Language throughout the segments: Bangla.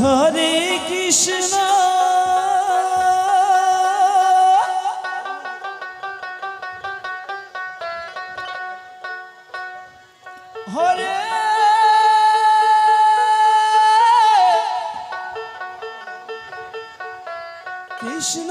হরে কৃষ্ণ। হরে কৃষ্ণ।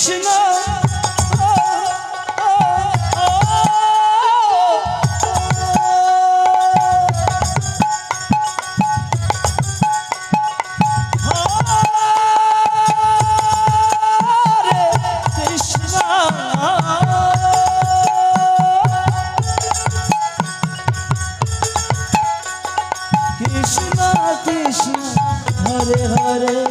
Krishna Oh